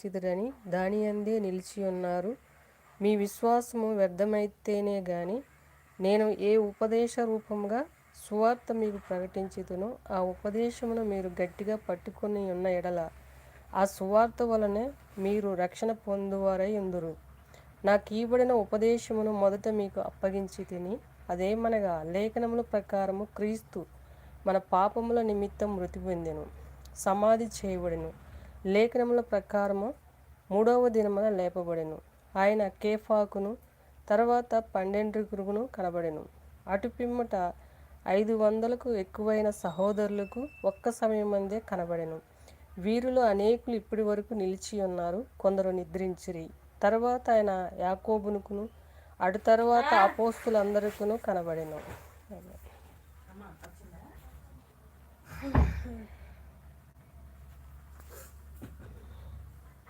చిదురని దాని అందే నిలిచి ఉన్నారు. మీ విశ్వాసము వ్యర్థమైతేనే గాని నేను ఏ ఉపదేశ రూపంగా సువార్త మీకు ప్రకటించుతునో ఆ ఉపదేశమును మీరు గట్టిగా పట్టుకొని ఉన్న ఎడల ఆ సువార్త వలనే మీరు రక్షణ పొందువారై ఉందురు. నాకు కీబడిన ఉపదేశమును మొదట మీకు అప్పగించి తిని అదేమనగా లేఖనముల ప్రకారము క్రీస్తు మన పాపముల నిమిత్తం మృతి పొందెను సమాధి చేయబడెను. లేఖనముల ప్రకారము మూడవ దినమున లేపబడెను. ఆయన కేఫాకును తర్వాత పన్నెండుగురును కనబడెను. అటు పిమ్మట ఐదు వందలకు ఎక్కువైన సహోదరులకు ఒక్క సమయమందే కనబడెను. వీరిలో అనేకులు ఇప్పటి వరకు నిలిచి ఉన్నారు కొందరు నిద్రించిరి. తర్వాత ఆయన యాకోబునుకును అటు తర్వాత అపోస్తులందరికీ కనబడెను.